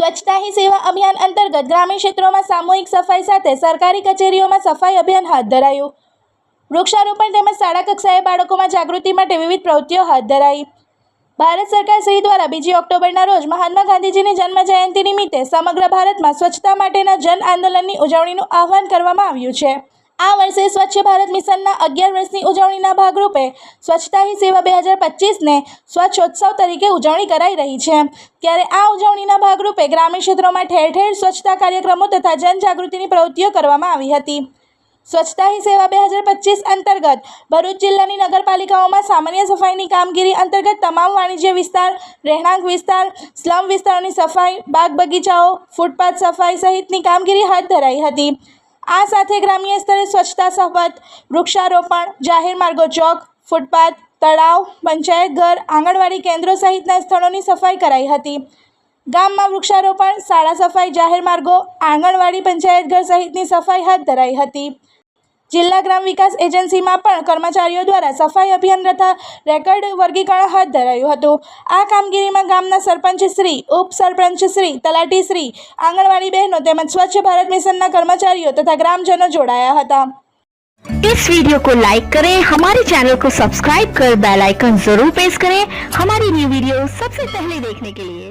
સ્વચ્છતા હી સેવા અભિયાન અંતર્ગત ગ્રામીણ ક્ષેત્રોમાં સામૂહિક સફાઈ સાથે સરકારી કચેરીઓમાં સફાઈ અભિયાન હાથ ધરાયું. વૃક્ષારોપણ તેમજ શાળા કક્ષાએ બાળકોમાં જાગૃતિ માટે વિવિધ પ્રવૃત્તિઓ હાથ ધરાઈ. ભારત સરકાર શ્રી દ્વારા બીજી ઓક્ટોબરના રોજ મહાત્મા ગાંધીજીની જન્મ જયંતિ નિમિત્તે સમગ્ર ભારતમાં સ્વચ્છતા માટેના જન આંદોલનની ઉજવણીનું આહ્વાન કરવામાં આવ્યું છે. આ વર્ષે સ્વચ્છ ભારત મિશનના અગિયાર વર્ષની ઉજવણીના ભાગરૂપે સ્વચ્છતા હી સેવા બે હજાર પચીસને સ્વચ્છોત્સવ તરીકે ઉજવણી કરાઈ રહી છે. ત્યારે આ ઉજવણીના ભાગરૂપે ગ્રામીણ ક્ષેત્રોમાં ઠેર ઠેર સ્વચ્છતા કાર્યક્રમો તથા જનજાગૃતિની પ્રવૃત્તિઓ કરવામાં આવી હતી. સ્વચ્છતા હી સેવા બે હજાર પચીસ અંતર્ગત ભરૂચ જિલ્લાની નગરપાલિકાઓમાં સામાન્ય સફાઈની કામગીરી અંતર્ગત તમામ વાણિજ્ય વિસ્તાર, રહેણાંક વિસ્તાર, સ્લમ વિસ્તારોની સફાઈ, બાગ બગીચાઓ, ફૂટપાથ સફાઈ સહિતની કામગીરી હાથ ધરાઈ હતી. આ સાથે ગ્રામ્ય સ્તરે સ્વચ્છતા શપથ વૃક્ષારોપણ, જાહેર માર્ગો ચોક, ફૂટપાથ, તળાવ, પંચાયત ઘર, આંગણવાડી કેન્દ્રો સહિતના સ્થળોની સફાઈ કરાઈ હતી. ગામમાં વૃક્ષારોપણ, શાળા સફાઈ, જાહેર માર્ગો, આંગણવાડી, પંચાયત ઘર સહિતની સફાઈ હાથ ધરાઈ હતી. જિલ્લા ગ્રામ વિકાસ એજન્સીમાં પણ કર્મચારીઓ દ્વારા સફાઈ અભિયાન તથા રેકર્ડ વર્ગીકરણ હાથ ધરાયું હતું આ કામગીરીમાં ગામના સરપંચ શ્રી ઉપસરપંચ શ્રી તલાટી શ્રી આંગણવાડી બહેનો તેમજ સ્વચ્છ ભારત મિશનના કર્મચારીઓ તથા ગ્રામજનો જોડાયા હતા इस वीडियो को लाइक करें हमारे चैनल को सब्सक्राइब कर बेल आइकन जरूर प्रेस करें हमारी न्यू वीडियो सबसे पहले देखने के लिए